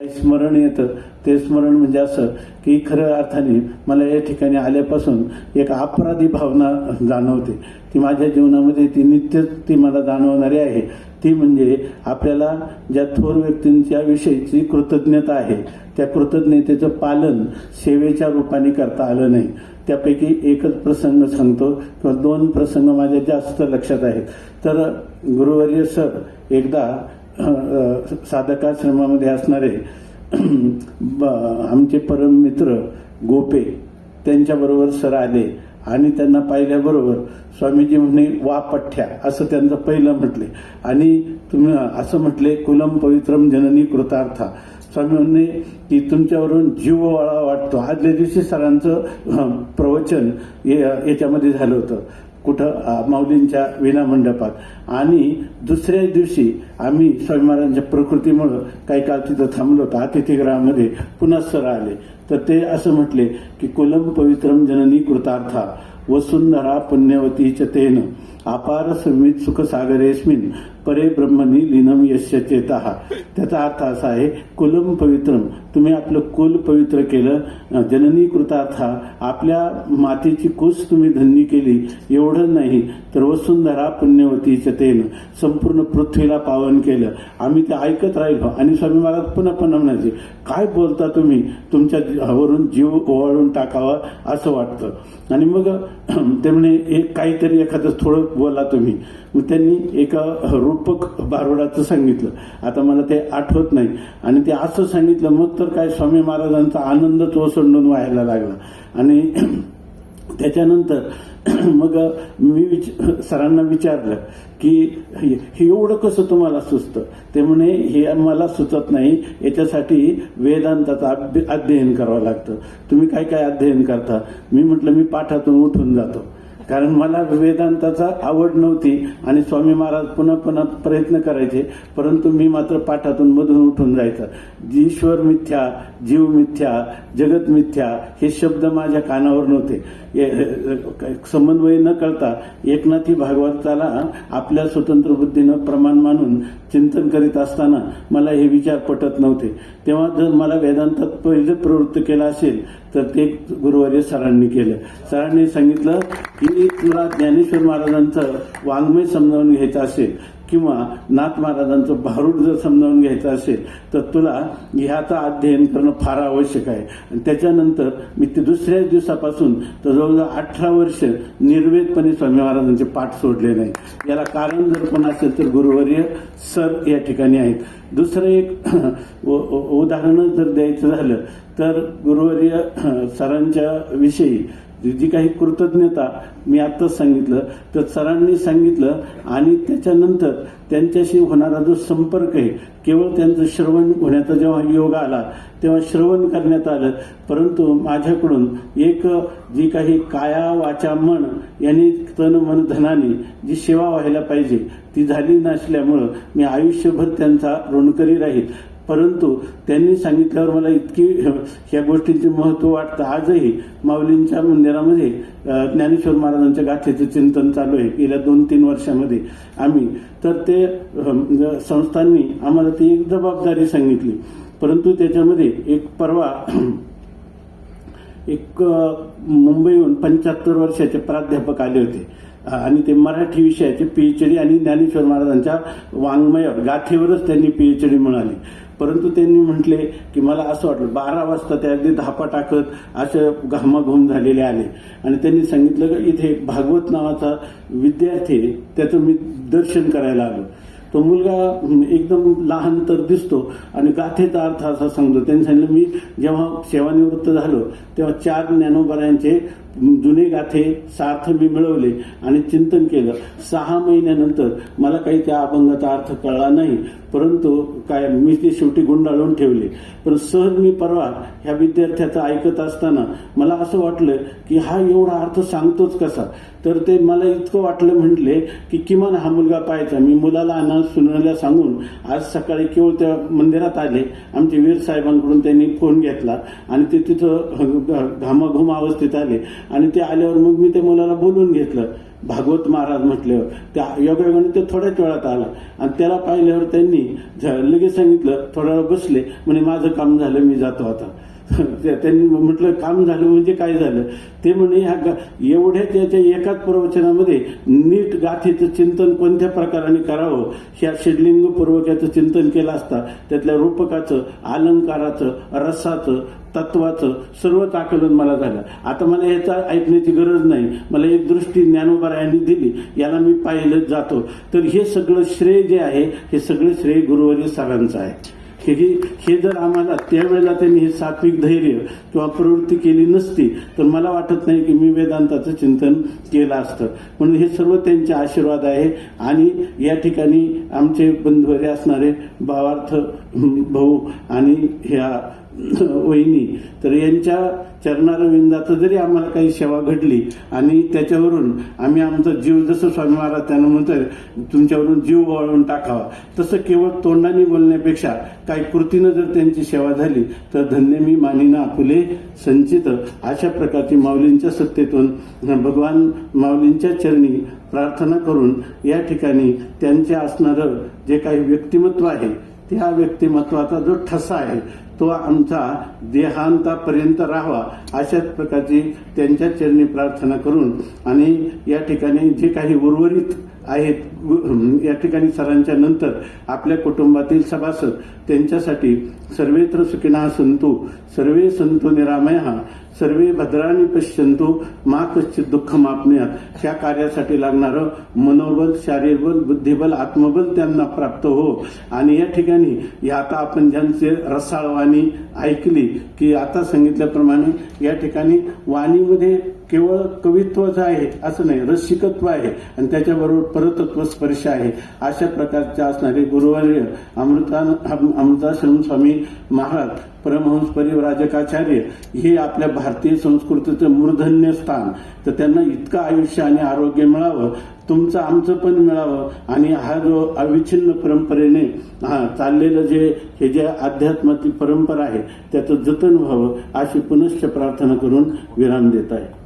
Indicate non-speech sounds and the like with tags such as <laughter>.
स्मरण येतं. ते स्मरण म्हणजे असं की खरं अर्थाने मला या ठिकाणी आल्यापासून एक अपराधी भावना जाणवते. ती माझ्या जीवनामध्ये ती नित्य ती मला जाणवणारी आहे. ती म्हणजे आपल्याला ज्या थोर व्यक्तींच्या विषयीची कृतज्ञता आहे त्या कृतज्ञतेचं पालन सेवेच्या रूपाने करता आलं नाही. त्यापैकी एकच प्रसंग सांगतो किंवा दोन प्रसंग माझ्या जास्त लक्षात आहेत. तर गुरुवर्य सर एकदा साधकाश्रमामध्ये असणारे ब- आमचे परम मित्र गोपे त्यांच्याबरोबर सर आले आणि त्यांना पाहिल्याबरोबर स्वामीजी म्हणे वा पठ्या असं त्यांचं पहिलं म्हटले. आणि तुम्ही असं म्हटले कुलम पवित्रम जननी कृतार्था. स्वामी म्हणणे की तुमच्यावरून जीव वाळा वाटतो. आदल्या दिवशी सरांचं प्रवचन या- याच्यामध्ये झालं होतं. कुठं माऊलींच्या विना मंडपात आणि दुसऱ्या दिवशी आम्ही स्वामी महाराजांच्या प्रकृतीमुळं काही काळ तिथं थांबलो होतो. अतिथीगृहामध्ये पुन्हा सर आले. तर ते असं म्हटले की कुलम पवित्रम जननी कृतार्था वसुंधरा पुण्यवती च तेन अपार संवित सुखसागरेस्मिन परे ब्रह्मनी लिनम यश चेता. त्याचा अर्थ असा आहे कुलम पवित्रम तुम्ही आपलं कुल पवित्र केलं जननी कृतार्था आपल्या मातेची कुस तुम्ही धन्य केली एवढं नाही. तर वसुंधरा पुण्यवतीच्या तेन संपूर्ण पृथ्वीला पावन केलं. आम्ही ते ऐकत राहिलो. आणि स्वामी महाराज पुन्हा पुन्हा म्हणायचे काय बोलता तुम्ही? तुमच्या वरून जीव ओवाळून टाकावा असं वाटतं. आणि मग ते म्हणे एक काहीतरी एखादं थोडं बोला तुम्ही. मग त्यांनी एका रूपक बारोडाचं सांगितलं. आता मला ते आठवत नाही. आणि ते असं सांगितलं मग तर काय स्वामी महाराजांचा आनंदच ओसंडून व्हायला लागला. आणि <clears throat> त्याच्यानंतर <clears throat> मग मी विच सरांना विचारलं की हे एवढं कसं तुम्हाला सुचतं? ते म्हणे हे मला सुचत नाही. याच्यासाठी वेदांताचं अध्ययन करावं लागतं. तुम्ही काय काय अध्ययन करता? मी म्हटलं मी पाठातून उठून जातो. कारण मला वेदांताचा आवड नव्हती आणि स्वामी महाराज पुन्हा पुन्हा प्रयत्न करायचे परंतु मी मात्र पाठातून मधून उठून जायचं. ईश्वर मिथ्या जीव मिथ्या जगत मिथ्या हे शब्द माझ्या कानावर नव्हते. ए- समन्वय न कळता एकनाथी भागवताला आपल्या स्वतंत्र बुद्धीनं प्रमाण मानून चिंतन करीत असताना मला हे विचार पटत नव्हते. तेव्हा जर मला वेदांतात पहिलं प्रवृत्त केलं असेल तर ते गुरुवारी सरांनी केलं. सरांनी सांगितलं की तुला ज्ञानेश्वर महाराजांचं वाङ्मय समजावून घ्यायचं असेल किंवा नाथ महाराजांचं भारूड जर समजावून घ्यायचं असेल तर तुला ह्याचं अध्ययन करणं फार आवश्यक आहे. आणि त्याच्यानंतर मी ते दुसऱ्याच दिवसापासून तर जवळजवळ अठरा वर्ष निर्वेदपणे स्वामी महाराजांचे पाठ सोडले नाही. याला कारण जर पण असेल तर गुरुवर्य सर या ठिकाणी आहेत. दुसरं एक <clears throat> उदाहरण जर द्यायचं झालं तर गुरुवर्य <clears throat> सरांच्या विषयी जी काही कृतज्ञता मी आत्ताच सांगितलं तर सरांनी सांगितलं आणि त्याच्यानंतर त्यांच्याशी होणारा जो संपर्क आहे केवळ त्यांचं श्रवण होण्याचा जेव्हा योग आला तेव्हा श्रवण करण्यात आलं. परंतु माझ्याकडून एक जी काही काया वाचा मन यांनी तन मन धनाने जी सेवा व्हायला पाहिजे ती झाली नसल्यामुळं मी आयुष्यभर त्यांचा ऋणकरी राहील. परंतु त्यांनी सांगितल्यावर मला इतकी ह्या गोष्टींचे महत्त्व वाटतं. आजही माऊलींच्या मंदिरामध्ये ज्ञानेश्वर महाराजांच्या गाथेचे चिंतन चालू आहे. गेल्या दोन तीन वर्षामध्ये आम्ही. तर ते म्हणजे संस्थांनी आम्हाला ती एक जबाबदारी सांगितली. परंतु त्याच्यामध्ये एक परवा एक मुंबईहून पंच्याहत्तर वर्षाचे प्राध्यापक आले होते. आणि ते मराठी विषयाचे पीएचडी आणि ज्ञानेश्वर महाराजांच्या वाङ्मय गाथेवरच त्यांनी पीएचडी मिळाली. परंतु त्यांनी म्हटले की मला असं वाटलं बारा वाजता ते अगदी धापा टाकत असं घामाघूम झालेले आले. आणि त्यांनी सांगितलं की इथे एक भागवत नावाचा विद्यार्थी त्याचं मी दर्शन करायला आलो. तो मुलगा एकदम लहान तर दिसतो आणि गाथेचा अर्थ असा सांगतो. त्यांनी सांगितलं मी जेव्हा सेवानिवृत्त झालो तेव्हा चार ज्ञानोबरायांचे जुने गाथे सार्थ मी मिळवले आणि चिंतन केलं. सहा महिन्यानंतर मला काही त्या अभंगाचा अर्थ कळला नाही परंतु काय मी ते शेवटी गुंडाळून ठेवले. पण सहज मी परवा ह्या विद्यार्थ्याचं ऐकत असताना मला असं वाटलं की हा एवढा अर्थ सांगतोच कसा? तर ते मला इतकं वाटलं म्हटले की किमान हा मुलगा पाहायचा. मी मुलाला आणा सुनायला सांगून आज सकाळी केवळ त्या मंदिरात आले. आमचे वीर साहेबांकडून त्यांनी फोन घेतला आणि ते तिथं घामाघूम अवस्थेत आले. आणि ते आल्यावर मग मी त्या मुलाला बोलून घेतलं. भागवत महाराज म्हटल्यावर त्या योगायोगाने ते थोड्याच वेळात आला. आणि त्याला पाहिल्यावर त्यांनी लगेच सांगितलं थोडा वेळ बसले म्हणे माझं काम झालं मी जातो आता. त्यांनी म्हटलं काम झालं म्हणजे काय झालं? ते म्हणे ह्या एवढ्या त्याच्या एकाच प्रवचनामध्ये नीट गाथेचं चिंतन कोणत्या प्रकाराने करावं? ह्या षडलिंग पूर्वकाचं चिंतन केलं असता त्यातल्या रूपकाचं अलंकाराचं रसाचं तत्वाचं सर्वच आकलन मला झालं. आता मला याचा ऐकण्याची गरज नाही. मला एक दृष्टी ज्ञानोबरायांनी दिली. याला मी पाहिलं जातो. तर हे सगळं श्रेय जे आहे हे सगळं श्रेय गुरुवारी सरांचं आहे. हे हे- हे जर आम्हाला त्यावेळेला त्यांनी हे सात्विक धैर्य किंवा प्रवृत्ती केली नसती तर मला वाटत नाही की मी वेदांताचं चिंतन केलं असतं. म्हणून हे सर्व त्यांचे आशीर्वाद आहे. आणि या ठिकाणी आमचे बंधुवरे असणारे भावार्थ भाऊ आणि ह्या वहिनी तर यांच्या चरणारविंदाचं जरी आम्हाला काही सेवा घडली आणि त्याच्यावरून आम्ही आमचा जीव जसं स्वामी महाराज त्यांना म्हणतोय तुमच्यावरून जीव वळवून टाकावा. तसं केवळ तोंडाने बोलण्यापेक्षा काही कृतीनं जर त्यांची सेवा झाली तर धन्य मी मानिना आपुले संचित. अशा प्रकारची माऊलींच्या सत्तेतून भगवान माऊलींच्या चरणी प्रार्थना करून या ठिकाणी त्यांचे असणारं जे काही व्यक्तिमत्व आहे त्या व्यक्तिमत्वाचा जो ठसा आहे तो आमचा देहांतापर्यंत राहावा अशाच प्रकारची त्यांच्या चरणी प्रार्थना करून आणि या ठिकाणी जे काही उर्वरित आहेत. या ठिकाणी सरांच्या नंतर आपल्या कुटुंबातील सभासद त्यांच्यासाठी सर्वेत्र सुखिना संतु सर्वे संतो निरामया सर्वे भद्राणी पश्यंतु मा कश्चित दुःख मापण्यात ह्या कार्यासाठी लागणारं मनोबल शारीरबल बुद्धिबल आत्मबल त्यांना प्राप्त हो. आणि या ठिकाणी आता आपण ज्यांचे रसाळ वाणी ऐकली की आता सांगितल्याप्रमाणे या ठिकाणी वाणीमध्ये केवळ कवित्वच आहे असं नाही रसिकत्व आहे. आणि त्याच्याबरोबर परतत्व स्पर्श आहे. अशा प्रकारचे असणारे गुरुवर्य अमृता अमृताश्रम स्वामी महाराज परमहंस परिवराजकाचार्य हे आपल्या भारतीय संस्कृतीचं मूर्धन्य स्थान. तर त्यांना इतकं आयुष्य आणि आरोग्य मिळावं तुमचं आमचं पण मिळावं. आणि हा जो अविच्छिन्न परंपरेने हा चाललेलं जे हे जे अध्यात्माची परंपरा आहे त्याचं जतन व्हावं अशी पुनश्च प्रार्थना करून विराम देत आहे.